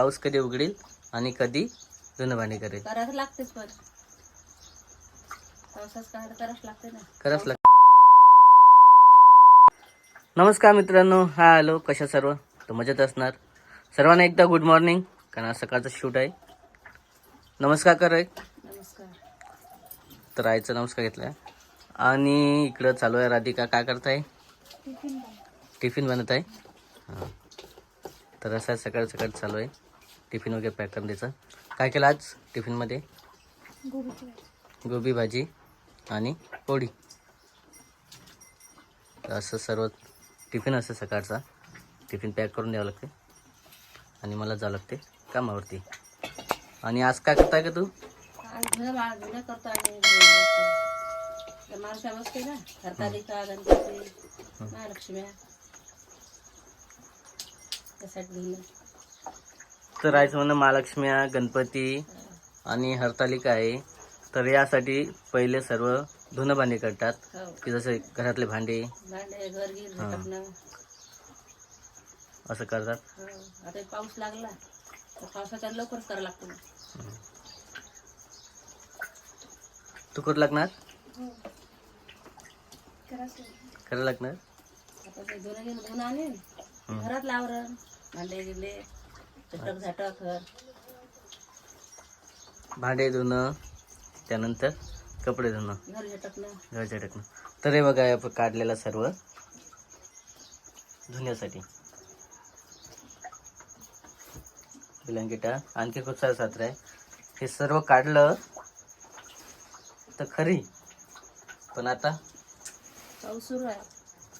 पाऊस कधी उघडेल आणि कधी भांडी करेल? करायचं लागतेच पण. पावसाच काढ करावंच लागते ना. करावंच नमस्कार मित्रांनो हा हॅलो कशा सर्व? तर मजेत असणार. सर्वांना एकदा गुड मॉर्निंग कारण आज सकाळचं शूट आहे. नमस्कार कर. नमस्कार. तर आईचा नमस्कार घेतला आणि इकडं चालू आहे राधिका काय करताय? टिफिन बनत आहे हां. तर असं सकाळ सकाळ चालू आहे. टिफिन वगैरे पॅक करून द्यायचं. काय केलं आज टिफिनमध्ये गोबी भाजी आणि पोळी. असं सर्व टिफिन असं सकाळचा. टिफिन पॅक करून द्यावं लागते. आणि मला जावं लागते कामावरती. आणि आज काय करताय का तू? करतो तर राहायचं म्हणणं महालक्ष्म्या गणपती आणि हरतालिका आहे. तर यासाठी पहिले सर्व धुणं भांडी करतात. हो. की जसे घरातले भांडे. हा. असं करतात. हो. आता हे पाऊस लागला. पावसाच्या लवकरच करावं लागतं तू करू लागणार? करायचं करायला लागणार? घरात लावरण भांडे झटक भांडे धुणं त्यानंतर कपडे धुणं. घर झटकणं. तर हे बघा आपण काढलेलं सर्व धुण्यासाठी. ब्लँकेटा आणखी खूप सारं सात्र आहे. हे सर्व काढलं तर खरी. पण आता पाऊस सुरू आहे.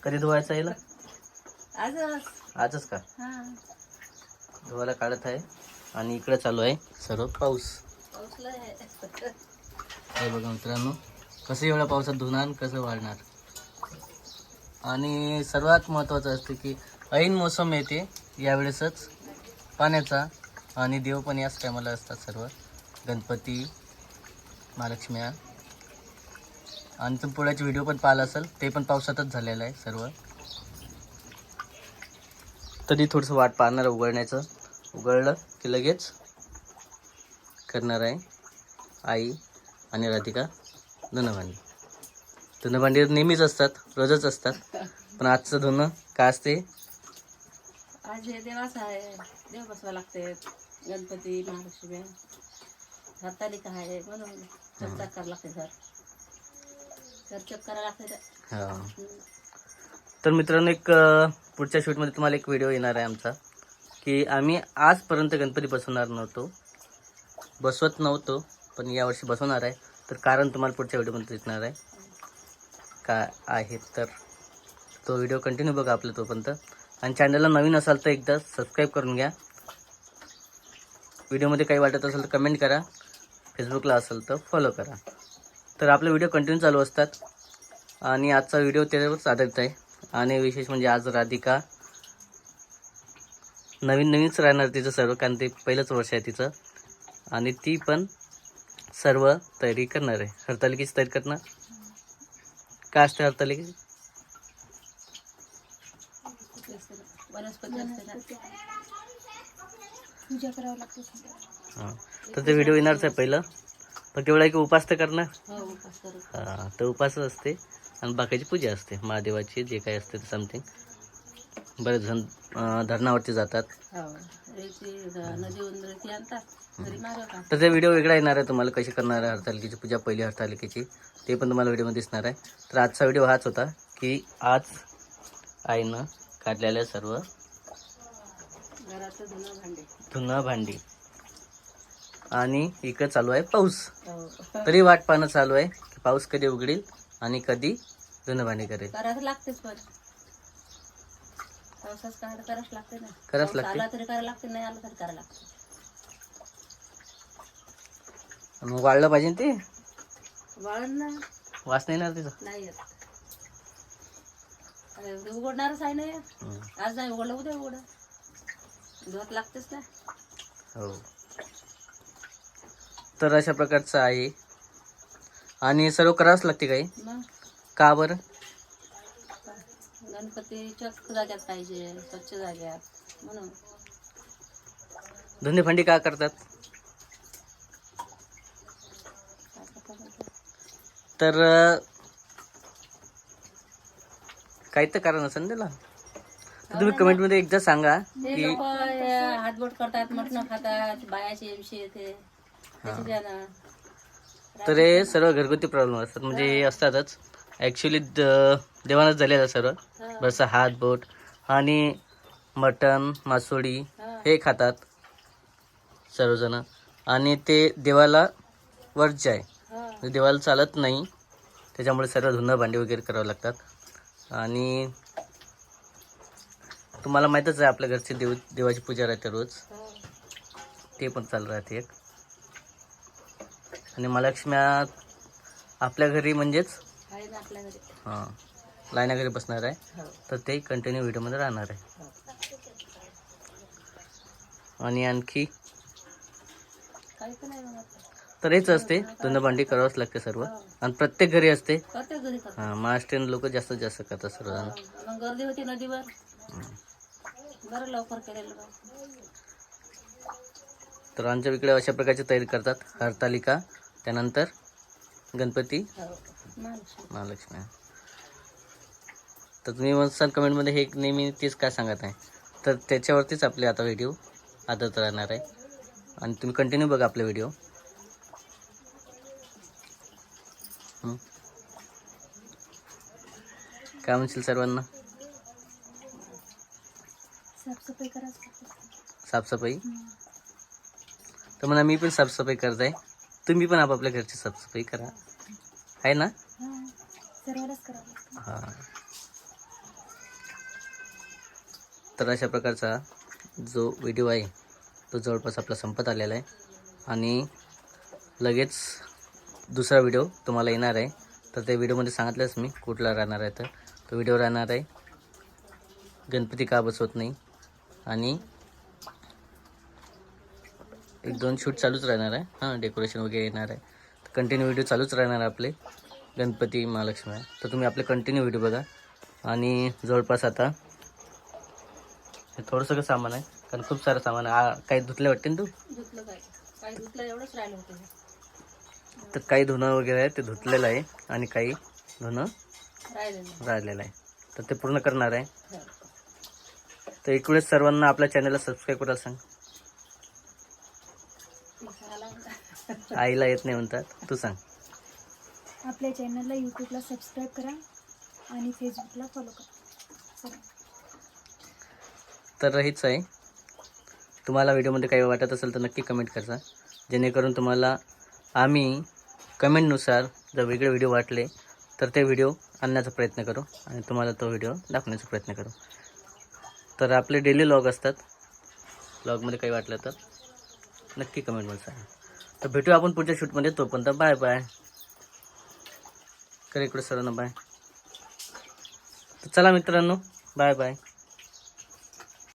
कधी धुवायचं येईल आजच. आजच का? हा. धुवायला काढत आहे. आणि इकडे चालू आहे सर्व पाऊस. हे बघा मित्रांनो कसं एवढ्या पावसात धुणार कसं वाढणार? आणि सर्वात महत्त्वाचं असते की ऐन मोसम येते यावेळेसच पाण्याचा आणि देव पण याच टायमाला असतात सर्व. गणपती महालक्ष्म्या. आणि तुम्ही पुढाचे व्हिडिओ पण पाहिला असेल ते पण पावसातच झालेलं आहे सर्व. तरी थोडंसं वाट पाहणार उघडण्याचं. उघडलं की लगेच करणार आहे आई आणि राधिका धुणंभांडी धुणंभांडी नेहमीच असतात रोजच असतात पण आजचं धुणं काय असते? आज हे देवाचं आहे देव बसवा लागते. गणपती महालक्ष्मी हरतालिका आहे म्हणून चकचक करावं लागते घर. चकचक करावं लागते. तर. हा मित्रांनो एक पुढच्या शूटमध्ये तुम्हाला एक व्हिडिओ येणार आहे आमचा. की आम्ही आजपर्यंत गणपती बसवणार नव्हतो. बसवत नव्हतो पण यावर्षी बसवणार आहे. तर कारण तुम्हाला पुढच्या व्हिडिओमध्ये दिसणार आहे. का आहे तर तो व्हिडिओ कंटिन्यू बघा आपलं तोपर्यंत. आणि चॅनलला नवीन असाल तर एकदा सबस्क्राईब करून घ्या. व्हिडिओमध्ये काही वाटत असेल तर कमेंट करा. फेसबुकला असेल तर फॉलो करा. तर आपले व्हिडिओ कंटिन्यू चालू असतात. आणि आजचा व्हिडिओ त्याच्यावरच आधारित आहे. आणि विशेष म्हणजे आज राधिका नवीन नवीनच राहणार तिचं सर्व कारण ते पहिलंच वर्ष आहे तिचं. आणि ती पण सर्व तयारी करणार आहे. हरतालिकेची तयारी करणार? काय असते हरतालिकेची? लागते. हां. तर ते व्हिडिओ येणारच आहे पहिलं. फक्त एवढं आहे की उपास तर करणार? हो हां तर उपासच असते. आणि बाकीची पूजा असते. महादेवाची जे काही असते ते समथिंग बरेच जण धरणावरती जातात. हो. तर ते व्हिडिओ वेगळा येणार आहे. तुम्हाला कशी करणार आहे हरतालिकेची पूजा पहिली हरतालिकेची ते पण तुम्हाला व्हिडिओमध्ये दिसणार आहे. तर आजचा व्हिडिओ हाच होता की आज आईनं काढलेल्या सर्व घराचं धुणं भांडे. धुणं भांडी. आणि इकडं चालू आहे पाऊस. हो. तरी वाट पाहणं चालू आहे की पाऊस कधी उघडेल? आणि कधी धुणं भांडी करेल. करायचं लागतेच पण. पावसाच काढ करावंच लागते ना. करावंच लागते. आला तरी करायला लागते नाही आला तरी करायला लागते. मग वाढलं पाहिजे ना ते? वाळण ना. वास नाही येणार तिचा नाही येत. अरे उद्या उघडणारच आहे ना हे. हम्म. आज नाही उघडलं उद्या उघड. धुवत लागतेच ना. हो. तर अशा प्रकारचं आहे. आणि सर्व करावंच लागते काही? मग का बरं? गणपती चक जाग्यात पाहिजे स्वच्छ जाग्यात म्हणून. धुंदी भांडी का करतात? काय करता करता. तर अं, काही तर कारण असेल ना त्याला. तर तुम्ही कमेंटमध्ये एकदा सांगा ते की लोक हातबोट करतात मटण खातात बायाचे विषय येते तर हे सर्व घरगुती प्रॉब्लेम असतात. म्हणजे हे असतातच. ॲक्च्युली देवानच झालेलं सर्व. बस हात बोट. आणि मटण मासोळी हा. खातात सर्वजण. आणि ते देवाला वर्ज्य आहे. म्हणजे देवाला चालत नाही. त्याच्यामुळे सर्व धुणं भांडी वगैरे करावं लागतात. आणि तुम्हाला माहीतच आहे आपल्या घरची देव देवाची पूजा राहते रोज. ते पण चालू राहते एक. आणि महालक्ष्म्या आपल्या घरी म्हणजेच हां लाईना घरी बसणार आहे हो. तर ते कंटिन्यू व्हिडिओमध्ये राहणार आहे हो. आणि आणखी. तर हेच असते धुणं भांडी करावंच लागते सर्व हो. आणि प्रत्येक घरी असते प्रत्येक घरी करतात हां महाराष्ट्रीयन लोक जास्तीत जास्त करतात. मग गर्दी होती नदीवर बरं लवकर केलेलं बा. तर आमच्या इकडे अशा प्रकारची तयारी करतात हरतालिका त्यानंतर गणपती हो. महालक्ष्मी. तर तुम्ही म्हणसाल कमेंटमध्ये हे नेहमी तेच काय सांगत आहे? तर त्याच्यावरतीच आपले आता व्हिडिओ आदत राहणार आहे. आणि तुम्ही कंटिन्यू बघा आपले व्हिडिओ. काय म्हणशील सर्वांना? साफसफाई तर म्हणा मी पण साफसफाई करत आहे. तुम्ही पण आपापल्या घरची साफसफाई करा. आहे ना? हां. तर अशा प्रकारचा जो व्हिडिओ आहे तो जवळपास आपला संपत आलेला आहे. आणि लगेच दुसरा व्हिडिओ तुम्हाला येणार आहे. तर त्या व्हिडिओमध्ये सांगितलंच मी कुठला राहणार आहे तर. तो व्हिडिओ राहणार आहे गणपती का बसवत नाही. आणि एक दोन शूट चालूच राहणार आहे. हां डेकोरेशन वगैरे येणार आहे. तर कंटिन्यू व्हिडिओ चालूच राहणार आहे आपले. गणपती महालक्ष्मी. तर तुम्ही आपले कंटिन्यू व्हिडिओ बघा. आणि जवळपास आता हे थोडंसं का सामान आहे? कारण खूप सारं सामान आहे. काही धुतले वाटते ना तू? तर काही धुणं वगैरे आहे ते धुतलेलं आहे. आणि काही धुणं राहिलेलं आहे. तर ते पूर्ण करणार आहे. हो. तर इकडेच सर्वांना आपल्या चॅनलला सबस्क्राईब करायला सांग. आईला येत नाही म्हणतात. तू सांग. आपल्या चॅनलला यूट्यूबला सबस्क्राईब करा आणि फेसबुकला फॉलो करा. तर हेच आहे. तुम्हाला व्हिडिओमध्ये काही वाटत असेल तर नक्की कमेंट करा जेणेकरून तुम्हाला आम्ही कमेंटनुसार जर वेगळे व्हिडिओ वाटले तर ते व्हिडिओ आणण्याचा प्रयत्न करू आणि तुम्हाला तो व्हिडिओ दाखवण्याचा प्रयत्न करू. तर आपले डेली लॉग असतात. लॉगमध्ये काही वाटलं तर नक्की कमेंटमध्ये सांगा तर भेटू आपण पुढच्या शूटमध्ये तोपर्यंत. बाय बाय कर इकडे सरांना बाय तर चला मित्रांनो बाय बाय